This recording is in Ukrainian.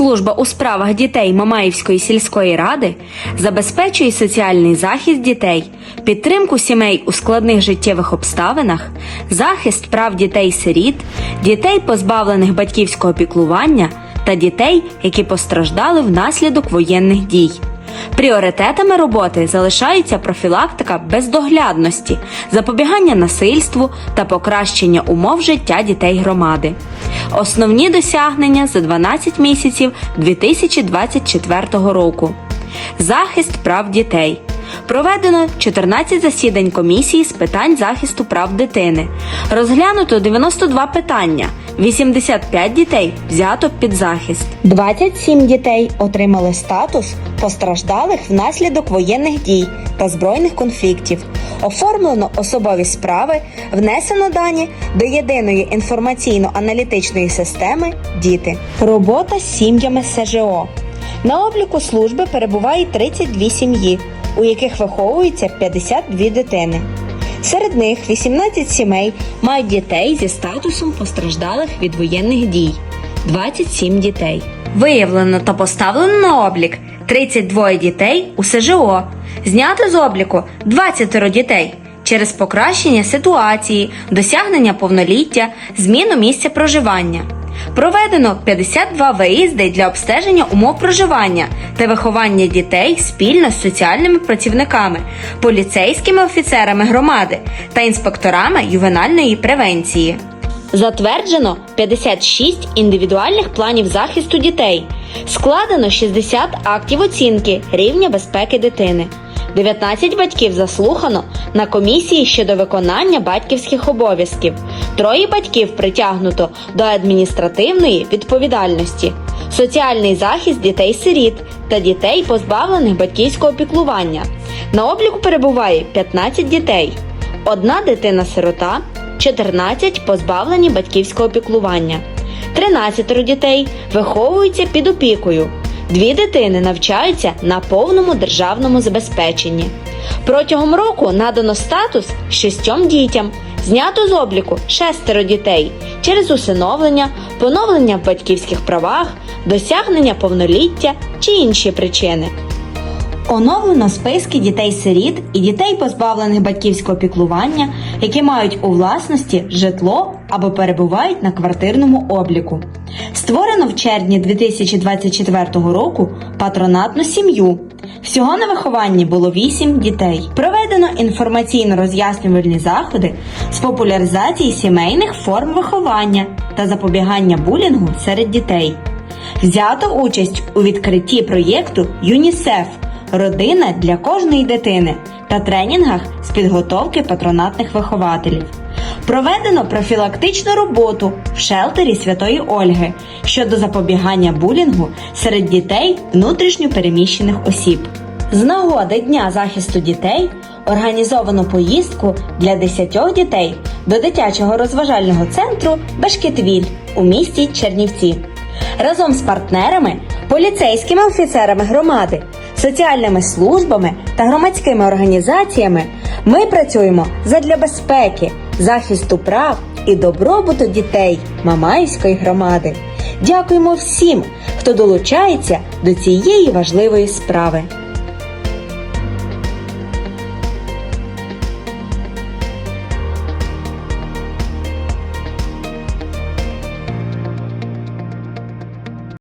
Служба у справах дітей Мамаївської сільської ради забезпечує соціальний захист дітей, підтримку сімей у складних життєвих обставинах, захист прав дітей-сиріт, дітей, позбавлених батьківського піклування та дітей, які постраждали внаслідок воєнних дій. Пріоритетами роботи залишаються профілактика бездоглядності, запобігання насильству та покращення умов життя дітей громади. Основні досягнення за 12 місяців 2024 року. Захист прав дітей. Проведено 14 засідань комісії з питань захисту прав дитини. Розглянуто 92 питання. 85 дітей взято під захист. 27 дітей отримали статус постраждалих внаслідок воєнних дій та збройних конфліктів. Оформлено особові справи, внесено дані до єдиної інформаційно-аналітичної системи Діти. Робота з сім'ями СЖО. На обліку служби перебуває 32 сім'ї, у яких виховується 52 дитини. Серед них 18 сімей мають дітей зі статусом постраждалих від воєнних дій 27 дітей. Виявлено та поставлено на облік 32 дітей у СЖО. Знято з обліку 20 дітей через покращення ситуації, досягнення повноліття, зміну місця проживання. Проведено 52 виїзди для обстеження умов проживання та виховання дітей спільно з соціальними працівниками, поліцейськими офіцерами громади та інспекторами ювенальної превенції. Затверджено 56 індивідуальних планів захисту дітей. Складено 60 актів оцінки рівня безпеки дитини. 19 батьків заслухано на комісії щодо виконання батьківських обов'язків. Троє батьків притягнуто до адміністративної відповідальності, соціальний захист дітей-сиріт та дітей, позбавлених батьківського піклування. На обліку перебуває 15 дітей, одна дитина-сирота, 14 позбавлені батьківського піклування. 13 дітей виховуються під опікою. Дві дитини навчаються на повному державному забезпеченні. Протягом року надано статус шістьом дітям, знято з обліку шестеро дітей через усиновлення, поновлення в батьківських правах, досягнення повноліття чи інші причини. Оновлено списки дітей-сиріт і дітей, позбавлених батьківського піклування, які мають у власності житло або перебувають на квартирному обліку. Створено в червні 2024 року патронатну сім'ю. Всього на вихованні було 8 дітей. Проведено інформаційно-роз'яснювальні заходи з популяризації сімейних форм виховання та запобігання булінгу серед дітей. Взято участь у відкритті проєкту ЮНІСЕФ Родина для кожної дитини та тренінгах з підготовки патронатних вихователів. Проведено профілактичну роботу в шелтері Святої Ольги щодо запобігання булінгу серед дітей внутрішньо переміщених осіб. З нагоди Дня захисту дітей організовано поїздку для 10 дітей до дитячого розважального центру Бешкетвіль у місті Чернівці. Разом з партнерами, поліцейськими офіцерами громади, соціальними службами та громадськими організаціями ми працюємо задля безпеки, захисту прав і добробуту дітей Мамаївської громади. Дякуємо всім, хто долучається до цієї важливої справи.